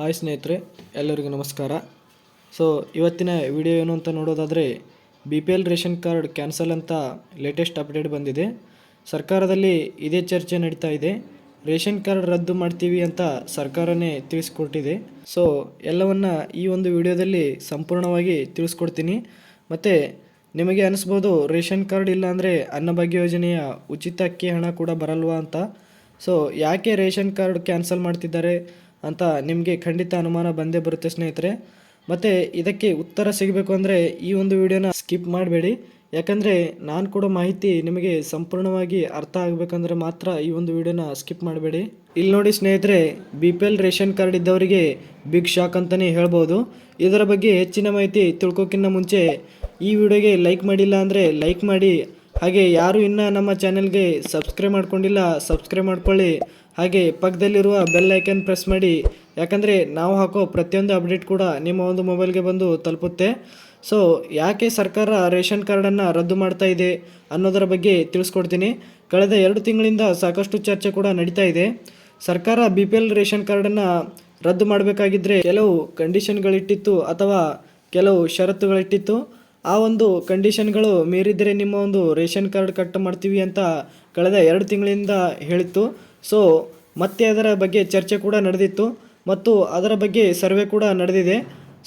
Hi ಸ್ನೇಹಿತರೆ, ಎಲ್ಲರಿಗೂ ನಮಸ್ಕಾರ. ಸೊ ಇವತ್ತಿನ ವಿಡಿಯೋ ಏನು ಅಂತ ನೋಡೋದಾದರೆ B P L ration card cancel ಅಂತ ಲೇಟೆಸ್ಟ್ ಅಪ್ಡೇಟ್ ಬಂದಿದೆ. ಸರ್ಕಾರದಲ್ಲಿ ಇದೇ ಚರ್ಚೆ ನಡೀತಾ ಇದೆ. ರೇಷನ್ ಕಾರ್ಡ್ ರದ್ದು ಮಾಡ್ತೀವಿ ಅಂತ ಸರ್ಕಾರನೇ ತಿಳಿಸ್ಕೊಟ್ಟಿದೆ. ಸೊ ಎಲ್ಲವನ್ನ ಈ ಒಂದು ವಿಡಿಯೋದಲ್ಲಿ ಸಂಪೂರ್ಣವಾಗಿ ತಿಳಿಸ್ಕೊಡ್ತೀನಿ. ಮತ್ತು, ನಿಮಗೆ ಅನಿಸ್ಬೋದು, ರೇಷನ್ ಕಾರ್ಡ್ ಇಲ್ಲ ಅಂದರೆ ಅನ್ನಭಾಗ್ಯ ಯೋಜನೆಯ ಉಚಿತ ಅಕ್ಕಿ ಹಣ ಕೂಡ ಬರಲ್ವಾ ಅಂತ. ಸೊ ಯಾಕೆ ರೇಷನ್ ಕಾರ್ಡ್ ಕ್ಯಾನ್ಸಲ್ ಮಾಡ್ತಿದ್ದಾರೆ? ಅಂತ ನಿಮಗೆ ಖಂಡಿತ ಅನುಮಾನ ಬಂದೇ ಬರುತ್ತೆ ಸ್ನೇಹಿತರೆ. ಮತ್ತು ಇದಕ್ಕೆ ಉತ್ತರ ಸಿಗಬೇಕು ಅಂದರೆ ಈ ಒಂದು ವಿಡಿಯೋನ ಸ್ಕಿಪ್ ಮಾಡಬೇಡಿ. ಯಾಕಂದರೆ ನಾನು ಕೊಡೋ ಮಾಹಿತಿ ನಿಮಗೆ ಸಂಪೂರ್ಣವಾಗಿ ಅರ್ಥ ಆಗಬೇಕಂದ್ರೆ ಮಾತ್ರ ಈ ಒಂದು ವಿಡಿಯೋನ ಸ್ಕಿಪ್ ಮಾಡಬೇಡಿ. ಇಲ್ಲಿ ನೋಡಿ ಸ್ನೇಹಿತರೆ, B P L ration card ಇದ್ದವರಿಗೆ ಬಿಗ್ ಶಾಕ್ ಅಂತಲೇ ಹೇಳ್ಬೋದು. ಇದರ ಬಗ್ಗೆ ಹೆಚ್ಚಿನ ಮಾಹಿತಿ ತಿಳ್ಕೊಕ್ಕಿಂತ ಮುಂಚೆ ಈ ವಿಡಿಯೋಗೆ ಲೈಕ್ ಮಾಡಿಲ್ಲ ಅಂದರೆ ಲೈಕ್ ಮಾಡಿ ಹಾಗೆ ಯಾರು ಇನ್ನೂ ನಮ್ಮ ಚಾನೆಲ್ಗೆ ಸಬ್ಸ್ಕ್ರೈಬ್ ಮಾಡ್ಕೊಂಡಿಲ್ಲ, ಸಬ್ಸ್ಕ್ರೈಬ್ ಮಾಡ್ಕೊಳ್ಳಿ. ಹಾಗೆ ಪಕ್ಕದಲ್ಲಿರುವ ಬೆಲ್ ಐಕನ್ ಪ್ರೆಸ್ ಮಾಡಿ. ಯಾಕಂದರೆ ನಾವು ಹಾಕೋ ಪ್ರತಿಯೊಂದು ಅಪ್ಡೇಟ್ ಕೂಡ ನಿಮ್ಮ ಒಂದು ಮೊಬೈಲ್ಗೆ ಬಂದು ತಲುಪುತ್ತೆ. ಸೊ ಯಾಕೆ ಸರ್ಕಾರ ರೇಷನ್ ಕಾರ್ಡನ್ನು ರದ್ದು ಮಾಡ್ತಾ ಇದೆ ಅನ್ನೋದರ ಬಗ್ಗೆ ತಿಳಿಸ್ಕೊಡ್ತೀನಿ. ಕಳೆದ ಎರಡು ತಿಂಗಳಿಂದ ಸಾಕಷ್ಟು ಚರ್ಚೆ ಕೂಡ ನಡೀತಾ ಇದೆ. ಸರ್ಕಾರ ಬಿ ಪಿ ಎಲ್ ರೇಷನ್ ಕಾರ್ಡನ್ನು ರದ್ದು ಮಾಡಬೇಕಾಗಿದ್ದರೆ ಕೆಲವು ಕಂಡೀಷನ್ಗಳಿಟ್ಟಿತ್ತು ಅಥವಾ ಕೆಲವು ಷರತ್ತುಗಳಿಟ್ಟಿತ್ತು. ಆ ಒಂದು ಕಂಡೀಷನ್ಗಳು ಮೀರಿದರೆ ನಿಮ್ಮ ಒಂದು ರೇಷನ್ ಕಾರ್ಡ್ ಕಟ್ ಮಾಡ್ತೀವಿ ಅಂತ ಕಳೆದ ಎರಡು ತಿಂಗಳಿಂದ ಹೇಳಿತ್ತು. ಸೊ ಮತ್ತೆ ಅದರ ಬಗ್ಗೆ ಚರ್ಚೆ ಕೂಡ ನಡೆದಿತ್ತು. ಮತ್ತು ಅದರ ಬಗ್ಗೆ ಸರ್ವೆ ಕೂಡ ನಡೆದಿದೆ.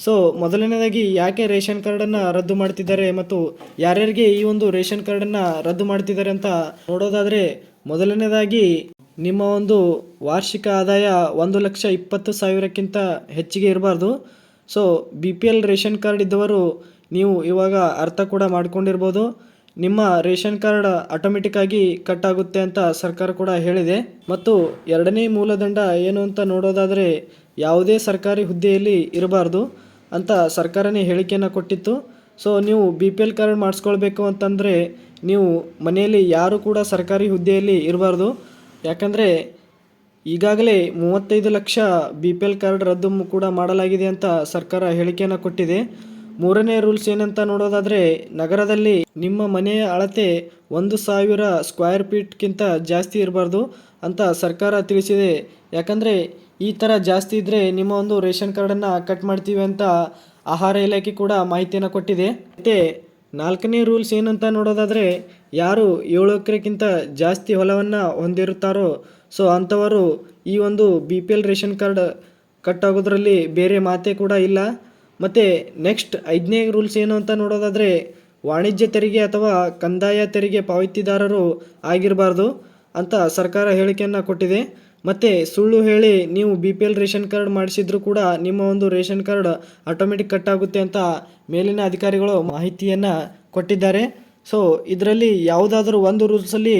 ಸೊ ಮೊದಲನೇದಾಗಿ ಯಾಕೆ ರೇಷನ್ ಕಾರ್ಡನ್ನು ರದ್ದು ಮಾಡ್ತಿದ್ದಾರೆ ಮತ್ತು ಯಾರ್ಯಾರಿಗೆ ಈ ಒಂದು ರೇಷನ್ ಕಾರ್ಡನ್ನು ರದ್ದು ಮಾಡ್ತಿದ್ದಾರೆ ಅಂತ ನೋಡೋದಾದರೆ ಮೊದಲನೇದಾಗಿ ನಿಮ್ಮ ಒಂದು ವಾರ್ಷಿಕ ಆದಾಯ ಒಂದು ಲಕ್ಷ ಇಪ್ಪತ್ತು ಸಾವಿರಕ್ಕಿಂತ ಹೆಚ್ಚಿಗೆ ಇರಬಾರ್ದು. So B P L ration card ಇದ್ದವರು ನೀವು ಇವಾಗ ಅರ್ಥ ಕೂಡ ಮಾಡ್ಕೊಂಡಿರ್ಬೋದು. ನಿಮ್ಮ ರೇಷನ್ ಕಾರ್ಡ್ ಆಟೋಮೆಟಿಕ್ಕಾಗಿ ಕಟ್ ಆಗುತ್ತೆ ಅಂತ ಸರ್ಕಾರ ಕೂಡ ಹೇಳಿದೆ. ಮತ್ತು ಎರಡನೇ ಮೂಲದಂಡ ಏನು ಅಂತ ನೋಡೋದಾದರೆ ಯಾವುದೇ ಸರ್ಕಾರಿ ಹುದ್ದೆಯಲ್ಲಿ ಇರಬಾರ್ದು ಅಂತ ಸರ್ಕಾರನೇ ಹೇಳಿಕೆಯನ್ನು ಕೊಟ್ಟಿತ್ತು. ಸೊ, ನೀವು ಬಿ ಪಿ ಎಲ್ ಕಾರ್ಡ್ ಮಾಡಿಸ್ಕೊಳ್ಬೇಕು ಅಂತಂದರೆ ನೀವು ಮನೆಯಲ್ಲಿ ಯಾರು ಕೂಡ ಸರ್ಕಾರಿ ಹುದ್ದೆಯಲ್ಲಿ ಇರಬಾರ್ದು. ಯಾಕಂದರೆ ಈಗಾಗಲೇ ಮೂವತ್ತೈದು lakh B P L card ರದ್ದು ಕೂಡ ಮಾಡಲಾಗಿದೆ ಅಂತ ಸರ್ಕಾರ ಹೇಳಿಕೆಯನ್ನು ಕೊಟ್ಟಿದೆ. ಮೂರನೇ ರೂಲ್ಸ್ ಏನಂತ ನೋಡೋದಾದರೆ, ನಗರದಲ್ಲಿ ನಿಮ್ಮ ಮನೆಯ ಅಳತೆ ಒಂದು ಸಾವಿರ ಸ್ಕ್ವೇರ್ ಫೀಟ್ಗಿಂತ ಜಾಸ್ತಿ ಇರಬಾರ್ದು ಅಂತ ಸರ್ಕಾರ ತಿಳಿಸಿದೆ. ಯಾಕಂದರೆ, ಈ ಥರ ಜಾಸ್ತಿ ಇದ್ದರೆ ನಿಮ್ಮ ಒಂದು ರೇಷನ್ ಕಾರ್ಡನ್ನು ಕಟ್ ಮಾಡ್ತೀವಿ ಅಂತ ಆಹಾರ ಇಲಾಖೆ ಕೂಡ ಮಾಹಿತಿಯನ್ನು ಕೊಟ್ಟಿದೆ. ಮತ್ತು ನಾಲ್ಕನೇ ರೂಲ್ಸ್ ಏನಂತ ನೋಡೋದಾದರೆ, ಯಾರು ಏಳು ಎಕರೆಗಿಂತ ಜಾಸ್ತಿ ಹೊಲವನ್ನು ಹೊಂದಿರುತ್ತಾರೋ, ಸೊ ಅಂಥವರು ಈ ಒಂದು B P L ration card cut ಆಗೋದ್ರಲ್ಲಿ ಬೇರೆ ಮಾತೇ ಕೂಡ ಇಲ್ಲ. ಮತ್ತು ನೆಕ್ಸ್ಟ್ ಐದನೇ ರೂಲ್ಸ್ ಏನು ಅಂತ ನೋಡೋದಾದರೆ ವಾಣಿಜ್ಯ ತೆರಿಗೆ ಅಥವಾ ಕಂದಾಯ ತೆರಿಗೆ ಪಾವತಿದಾರರು ಆಗಿರಬಾರ್ದು ಅಂತ ಸರ್ಕಾರ ಹೇಳಿಕೆಯನ್ನು ಕೊಟ್ಟಿದೆ. ಮತ್ತು ಸುಳ್ಳು ಹೇಳಿ ನೀವು B P L ration card ಮಾಡಿಸಿದ್ರು ಕೂಡ ನಿಮ್ಮ ಒಂದು ರೇಷನ್ ಕಾರ್ಡ್ ಆಟೋಮೆಟಿಕ್ ಕಟ್ ಆಗುತ್ತೆ ಅಂತ ಮೇಲಿನ ಅಧಿಕಾರಿಗಳು ಮಾಹಿತಿಯನ್ನು ಕೊಟ್ಟಿದ್ದಾರೆ. ಸೊ ಇದರಲ್ಲಿ ಯಾವುದಾದ್ರೂ ಒಂದು ರೂಲ್ಸಲ್ಲಿ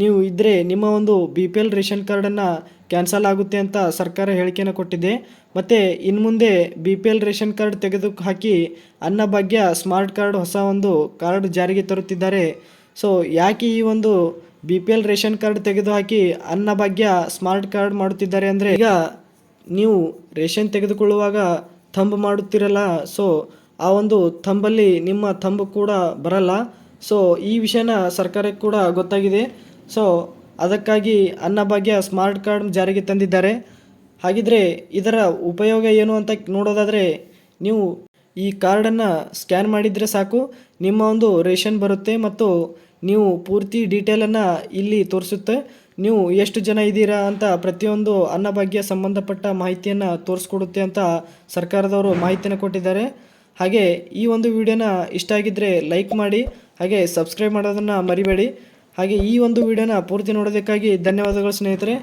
ನೀವು ಇದ್ದರೆ ನಿಮ್ಮ ಒಂದು ಬಿ ಪಿ ಎಲ್ ರೇಷನ್ ಕಾರ್ಡನ್ನು ಕ್ಯಾನ್ಸಲ್ ಆಗುತ್ತೆ ಅಂತ ಸರ್ಕಾರ ಹೇಳಿಕೆಯನ್ನು ಕೊಟ್ಟಿದೆ. ಮತ್ತು ಇನ್ನು ಮುಂದೆ B P L ration card ತೆಗೆದು ಹಾಕಿ ಅನ್ನಭಾಗ್ಯ ಸ್ಮಾರ್ಟ್ ಕಾರ್ಡ್ ಹೊಸ ಒಂದು ಕಾರ್ಡ್ ಜಾರಿಗೆ ತರುತ್ತಿದ್ದಾರೆ. ಸೊ ಯಾಕೆ ಈ ಒಂದು B P L ration card ತೆಗೆದು ಹಾಕಿ ಅನ್ನಭಾಗ್ಯ ಸ್ಮಾರ್ಟ್ ಕಾರ್ಡ್ ಮಾಡುತ್ತಿದ್ದಾರೆ ಅಂದರೆ ಈಗ ನೀವು ರೇಷನ್ ತೆಗೆದುಕೊಳ್ಳುವಾಗ ಥಂಬ್ ಮಾಡುತ್ತಿರಲ್ಲ. ಸೊ ಆ ಒಂದು ಥಂಬಲ್ಲಿ ನಿಮ್ಮ ಥಂಬ್ ಕೂಡ ಬರಲ್ಲ. ಸೊ ಈ ವಿಷಯನ ಸರ್ಕಾರಕ್ಕೆ ಕೂಡ ಗೊತ್ತಾಗಿದೆ. ಸೊ ಅದಕ್ಕಾಗಿ ಅನ್ನಭಾಗ್ಯ ಸ್ಮಾರ್ಟ್ ಕಾರ್ಡ್ ಜಾರಿಗೆ ತಂದಿದ್ದಾರೆ. ಹಾಗಿದ್ರೆ ಇದರ ಉಪಯೋಗ ಏನು ಅಂತ ನೋಡೋದಾದರೆ, ನೀವು ಈ ಕಾರ್ಡನ್ನು ಸ್ಕ್ಯಾನ್ ಮಾಡಿದರೆ ಸಾಕು. ನಿಮ್ಮ ಒಂದು ರೇಷನ್ ಬರುತ್ತೆ ಮತ್ತು ನೀವು ಪೂರ್ತಿ ಡೀಟೇಲನ್ನು ಇಲ್ಲಿ ತೋರಿಸುತ್ತೆ. ನೀವು ಎಷ್ಟು ಜನ ಇದ್ದೀರಾ ಅಂತ ಪ್ರತಿಯೊಂದು ಅನ್ನಭಾಗ್ಯ ಸಂಬಂಧಪಟ್ಟ ಮಾಹಿತಿಯನ್ನು ತೋರಿಸ್ಕೊಡುತ್ತೆ ಅಂತ ಸರ್ಕಾರದವರು ಮಾಹಿತಿಯನ್ನು ಕೊಟ್ಟಿದ್ದಾರೆ. ಹಾಗೆ ಈ ಒಂದು ವಿಡಿಯೋನ ಇಷ್ಟ ಆಗಿದ್ದರೆ ಲೈಕ್ ಮಾಡಿ, ಹಾಗೆ ಸಬ್ಸ್ಕ್ರೈಬ್ ಮಾಡೋದನ್ನು ಮರಿಬೇಡಿ. ಹಾಗೆ ಈ ಒಂದು ವಿಡಿಯೋನ ಪೂರ್ತಿ ನೋಡೋದಕ್ಕಾಗಿ ಧನ್ಯವಾದಗಳು ಸ್ನೇಹಿತರೆ.